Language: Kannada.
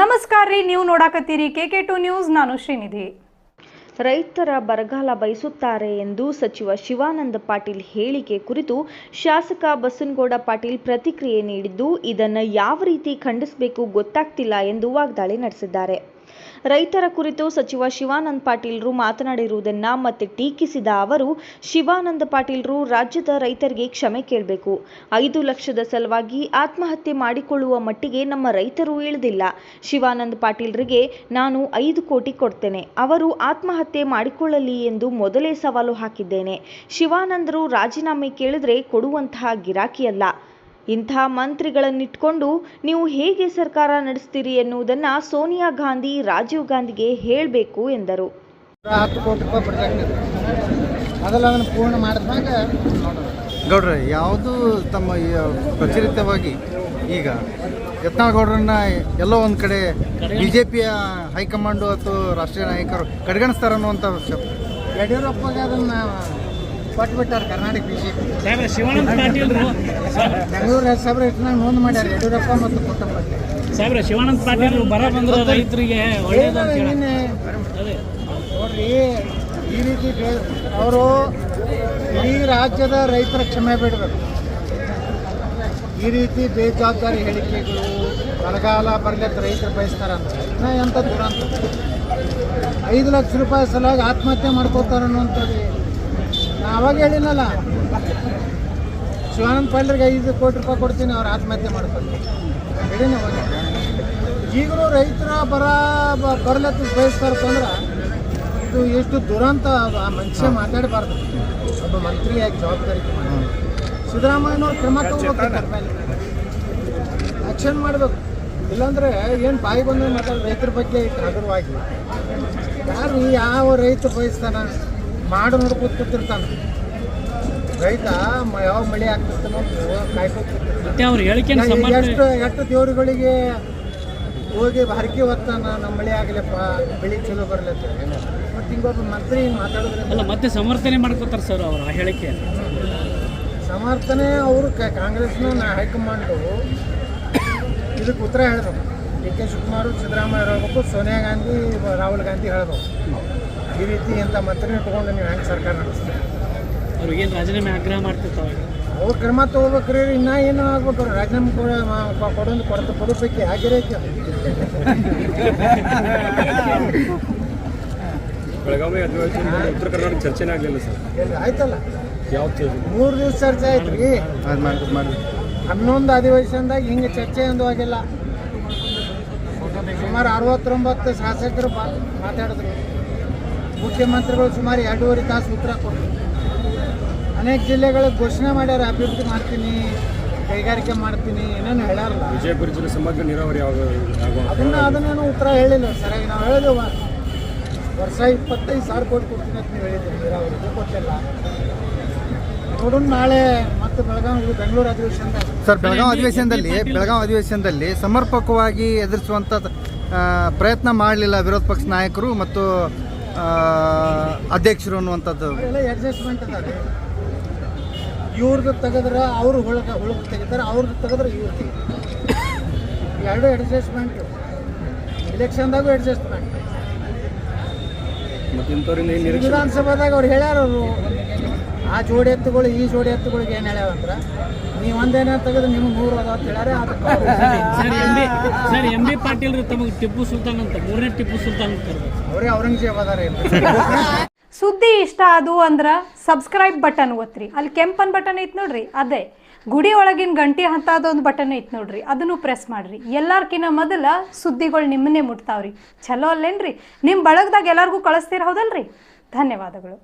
ನಮಸ್ಕಾರ ರೀ, ನೀವು ನೋಡಾಕತ್ತೀರಿ ಕೆ ಕೆ ಟು ನ್ಯೂಸ್, ನಾನು ಶ್ರೀನಿಧಿ. ರೈತರ ಬರಗಾಲ ಬಯಸುತ್ತಾರೆ ಎಂದು ಸಚಿವ ಶಿವಾನಂದ ಪಾಟೀಲ್ ಹೇಳಿಕೆ ಕುರಿತು ಶಾಸಕ ಬಸನಗೌಡ ಪಾಟೀಲ್ ಪ್ರತಿಕ್ರಿಯೆ ನೀಡಿದ್ದು, ಇದನ್ನು ಯಾವ ರೀತಿ ಖಂಡಿಸಬೇಕು ಗೊತ್ತಾಗ್ತಿಲ್ಲ ಎಂದು ವಾಗ್ದಾಳಿ ನಡೆಸಿದ್ದಾರೆ. ರೈತರ ಕುರಿತು ಸಚಿವ ಶಿವಾನಂದ ಪಾಟೀಲ್ರು ಮಾತನಾಡಿರುವುದನ್ನ ಮತ್ತೆ ಟೀಕಿಸಿದ ಅವರು, ಶಿವಾನಂದ ಪಾಟೀಲ್ರು ರಾಜ್ಯದ ರೈತರಿಗೆ ಕ್ಷಮೆ ಕೇಳಬೇಕು. ಐದು ಲಕ್ಷದ ಸಲುವಾಗಿ ಆತ್ಮಹತ್ಯೆ ಮಾಡಿಕೊಳ್ಳುವ ಮಟ್ಟಿಗೆ ನಮ್ಮ ರೈತರು ಇಳಿದಿಲ್ಲ. ಶಿವಾನಂದ ಪಾಟೀಲ್ರಿಗೆ ನಾನು ಐದು ಕೋಟಿ ಕೊಡ್ತೇನೆ. ಅವರು ಆತ್ಮಹತ್ಯೆ ಮಾಡಿಕೊಳ್ಳಲಿ ಎಂದು ಮೊದಲೇ ಸವಾಲು ಹಾಕಿದ್ದೇನೆ. ಶಿವಾನಂದರು ರಾಜೀನಾಮೆ ಕೇಳಿದ್ರೆ ಕೊಡುವಂತಹ ಗಿರಾಕಿಯಲ್ಲ ಇಂಥ ಮಂತ್ರಿಗಳನ್ನಿಟ್ಕೊಂಡು ನೀವು ಹೇಗೆ ಸರ್ಕಾರ ನಡೆಸ್ತೀರಿ ಎನ್ನುವುದನ್ನು ಸೋನಿಯಾ ಗಾಂಧಿ ರಾಜೀವ್ ಗಾಂಧಿಗೆ ಹೇಳಬೇಕು ಎಂದರು. ಹತ್ತು ಕೋಟಿ ರೂಪಾಯಿ ಬಿಡ್ಬೇಕು ಅದನ್ನು ಪೂರ್ಣ ಗೌಡ್ರೆ ಯಾವುದು ತಮ್ಮ ಪ್ರಚಲಿತವಾಗಿ ಈಗ ಯತ್ನಾಳ್ ಗೌಡ್ರನ್ನ ಎಲ್ಲೋ ಒಂದು ಕಡೆ ಬಿ ಜೆ ಪಿಯ ಹೈಕಮಾಂಡು ಅಥವಾ ರಾಷ್ಟ್ರೀಯ ನಾಯಕರು ಕಡೆಗಣಿಸ್ತಾರನ್ನುವಂಥ ಶಬ್ದ. ಯಡಿಯೂರಪ್ಪಗೆ ಅದನ್ನು ಕೊಟ್ಬಿಟ್ಟಾರೆ ಕರ್ನಾಟಕ ಬಿಜೆಪಿ. ಬೆಂಗಳೂರು ಹೆಸರು ಇಟ್ನಾಗ ನೋಂದು ಮಾಡ್ಯಾರ ಯಡಿಯೂರಪ್ಪ ಮತ್ತು ಕುಟುಂಬ ಸಾಹೇಬ್ರೆ ಶಿವಾನಂದ ಪಾಟೀಲ್ರು ಬರ ಬಂದ್ರೆ ರೈತರಿಗೆ ನೋಡ್ರಿ ಈ ರೀತಿ ಅವರು ಇಡೀ ರಾಜ್ಯದ ರೈತರ ಕ್ಷಮೆ ಬಿಡಬೇಕು. ಈ ರೀತಿ ಬೇಜವಾಬ್ದಾರಿ ಹೇಳಿಕೆಗಳು ಬರಗಾಲ ಬರ್ಲಿಕ್ಕೆ ರೈತರು ಬಯಸ್ತಾರಂತ ನಾ ಎಂಥ ದುರಂತ. ಐದು ಲಕ್ಷ ರೂಪಾಯಿ ಸಲುವಾಗಿ ಆತ್ಮಹತ್ಯೆ ಮಾಡ್ಕೋತಾರ ಅನ್ನೋಂಥದ್ದು ಅವಾಗ ಹೇಳಿನಲ್ಲ. ಶಿವಾನಂದ ಪಾಲ್ರಿಗೆ ಐದು ಕೋಟಿ ರೂಪಾಯಿ ಕೊಡ್ತೀನಿ ಅವ್ರು ಆತ್ಮಹತ್ಯೆ ಮಾಡ್ಕೊಂಡು. ಹೇಳಿನ ಅವಾಗ ಈಗಲೂ ರೈತರ ಬರ ಬರ್ಲತ್ತ ಬಯಸ್ತಾರತ್ತಂದ್ರೆ ಇದು ಎಷ್ಟು ದುರಂತ ಅದು. ಆ ಮನುಷ್ಯ ಮಾತಾಡಬಾರ್ದು. ಒಬ್ಬ ಮಂತ್ರಿಯಾಗಿ ಜವಾಬ್ದಾರಿ ಸಿದ್ದರಾಮಯ್ಯನವ್ರು ಕ್ರಮ ತಗೋಬೇಕು ಅದ್ರ ಮೇಲೆ. ಆಕ್ಷನ್ ಮಾಡಬೇಕು. ಇಲ್ಲಾಂದ್ರೆ ಏನು ಬಾಯಿ ಬಂದು ಮಾತಾಡೋದು ರೈತರ ಬಗ್ಗೆ ಹಗುರವಾಗಿ ಯಾರು ಯಾವ ರೈತ ಬಯಸ್ತಾನ ಮಾಡು ನೋಡಿ ಕೂತಿರ್ತಾನೆ ರೈತ ಯಾವ ಮಳೆ ಆಗ್ತಿರ್ತಾನೋ ಎಷ್ಟು ಎಷ್ಟು ದೇವ್ರುಗಳಿಗೆ ಹೋಗಿ ಹರಕೆ ಹೊತ್ತಾನ ನಮ್ಮ ಮಳೆ ಆಗಲಪ್ಪ ಬೆಳಿ ಚಲೋ ಬರ್ಲತ್ತ ಮತ್ತು ಹಿಂಗೊಬ್ಬ ಮಂತ್ರಿ ಹಿಂಗೆ ಮತ್ತೆ ಸಮರ್ಥನೆ ಮಾಡ್ಕೋತಾರೆ ಸರ್ ಅವರು ಆ ಹೇಳಿಕೆ. ಸಮರ್ಥನೆ ಅವರು ಕಾಂಗ್ರೆಸ್ನ ನಾ ಹೈಕಮಾಂಡು. ಇದಕ್ಕೆ ಉತ್ತರ ಹೇಳಿದ್ರು ಡಿ ಕೆ ಶಿವಕುಮಾರ್ ಸಿದ್ದರಾಮಯ್ಯ ಹೇಳ್ಬೇಕು ಸೋನಿಯಾ ಗಾಂಧಿ ರಾಹುಲ್ ಗಾಂಧಿ ಹೇಳ್ಬೇಕು. ಈ ರೀತಿ ಇಂಥ ಮಂತ್ರಿ ತೊಗೊಂಡು ನೀವು ಹೆಂಗೆ ಸರ್ಕಾರ ನಡೆಸ್ತೀರಿ? ಅವ್ರಿಗೇನು ರಾಜೀನಾಮೆ ಆಗ್ರಹ ಮಾಡ್ತಿರ್ತಾವೆ ಅವ್ರ ಕ್ರಮ ರೀ ಇನ್ನೂ ಏನು ಆಗ್ಬೇಕು ರಾಜೀನಾಮೆ ಕೊಡ ಮ- ಕೊಡೋದು ಕೊಡ್ತ ಕೊಡೋದಕ್ಕೆ ಆಗಿರೈತೆ. ಬೆಳಗಾವಿ ಅಧಿವೇಶನ ಉತ್ತರ ಕರ್ನಾಟಕ ಚರ್ಚೆನೇ ಆಗಲಿಲ್ಲ ಸರ್. ಆಯ್ತಲ್ಲ? ಯಾವ್ದು ಮೂರು ದಿವಸ ಚರ್ಚೆ ಆಯ್ತು ರೀ ಅದು ಮಾಡಿ ಮಾಡಿ ಹನ್ನೊಂದು ಅಧಿವೇಶನದಾಗ ಹಿಂಗೆ ಚರ್ಚೆ ಎಂದು ಆಗಿಲ್ಲ. ಸುಮಾರು ಅರವತ್ತೊಂಬತ್ತು ಶಾಸಕರು ಬಾ ಮಾತಾಡಿದ್ರು. ಮುಖ್ಯಮಂತ್ರಿಗಳು ಸುಮಾರು ಎರಡೂವರೆ ತಾಸು ಉತ್ತರ ಕೊಟ್ಟರು. ಅನೇಕ ಜಿಲ್ಲೆಗಳು ಘೋಷಣೆ ಮಾಡ್ಯಾರ ಅಭಿವೃದ್ಧಿ ಮಾಡ್ತೀನಿ ಕೈಗಾರಿಕೆ ಮಾಡ್ತೀನಿ. ಏನೇನು ಹೇಳಾರಲ್ಲ. ವಿಜಯಪುರ ಜಿಲ್ಲೆ ಸಮಗ್ರ ನೀರಾವರಿ ಅದನ್ನ ಅದನ್ನೇನು ಉತ್ತರ ಹೇಳಿಲ್ಲ. ಸರಿಯಾಗಿ ನಾವು ಹೇಳಿದೆವು. ವರ್ಷ ಇಪ್ಪತ್ತೈದು ಸಾವಿರ ಕೋಟಿ ಕೊಡ್ತೀನಿ ಅಂತ ನೀವು ಹೇಳಿದ್ರಿ ನೀರಾವರಿ. ಕೊಟ್ಟಿಲ್ಲ ನೋಡೋಣ ನಾಳೆ ಮತ್ತೆ ಬೆಳಗಾವಿ ಬೆಂಗಳೂರು ಅಧಿವೇಶನ ಸರ್ ಬೆಳಗಾವಿ ಅಧಿವೇಶನದಲ್ಲಿ ಬೆಳಗಾವಿ ಅಧಿವೇಶನದಲ್ಲಿ ಸಮರ್ಪಕವಾಗಿ ಎದುರಿಸುವಂತ ಪ್ರಯತ್ನ ಮಾಡಲಿಲ್ಲ ವಿರೋಧ ಪಕ್ಷ ನಾಯಕರು ಮತ್ತು ಅಧ್ಯಕ್ಷರು ಅನ್ನುವಂಥದ್ದು. ಇವ್ರದ್ದು ತೆಗೆದ್ರೆ ಅವರು ಹುಳಕ ಹುಳುಕ್ ತೆಗಿತಾರೆ ಅವ್ರದ್ದು ತೆಗೆದ್ರೆ ಇವ್ರು ತೆಗಿತಾರೆ. ಎರಡು ಅಡ್ಜಸ್ಟ್ಮೆಂಟ್ ಇಲೆಕ್ಷನ್ದಾಗೂ ಅಡ್ಜಸ್ಟ್ಮೆಂಟ್ ವಿಧಾನಸಭಾದಾಗ ಅವ್ರು ಹೇಳ್ಯಾರ ಅವರು ಆ ಜೋಡಿ ಎತ್ತುಗಳು ಈ ಜೋಡಿ ಎತ್ತುಗಳಿಗೆ ಏನ್ ಹೇಳ್ಯಾವ ಅಂದ್ರೆ ನೀವು ಒಂದೇನ ತೆಗೆದು ನಿಮ್ಗೆ ನೂರು ಅದಾವ ಅಂತ ಹೇಳ್ಯಾರ sir M B sir M B ಪಾಟೀಲ್ರು ತಮಗೆ ಟಿಪ್ಪು ಸುಲ್ತಾನ್ ಅಂತ ಮೂರನೇ ಟಿಪ್ಪು ಸುಲ್ತಾನ್ ಅಂತ ಕರ್ದ್ರು. ಅವರೇ ಔರಂಗಜೇಬ್ ಅದಾರ. ಸುದ್ದಿ ಇಷ್ಟ ಅದು ಅಂದ್ರೆ ಸಬ್ಸ್ಕ್ರೈಬ್ ಬಟನ್ ಒತ್ತಿರಿ ಅಲ್ಲಿ ಕೆಂಪನ್ ಬಟನ್ ಐತ್ ನೋಡ್ರಿ ಅದೇ. ಗುಡಿ ಒಳಗಿನ ಗಂಟೆ ಹಂತದೊಂದು ಬಟನ್ ಐತ್ ನೋಡ್ರಿ ಅದನ್ನು ಪ್ರೆಸ್ ಮಾಡ್ರಿ. ಎಲ್ಲಾರ್ಕಿನ ಮೊದಲ ಸುದ್ದಿಗಳು ನಿಮ್ಮನ್ನೇ ಮುಟ್ತಾವ್ರಿ. ಚಲೋ ಅಲ್ಲೇನ್ರಿ? ನಿಮ್ಮ ಬಳಗದಾಗ ಎಲ್ಲರಿಗೂ ಕಳಿಸ್ತೀರ ಹೌದಲ್ರಿ? ಧನ್ಯವಾದಗಳು.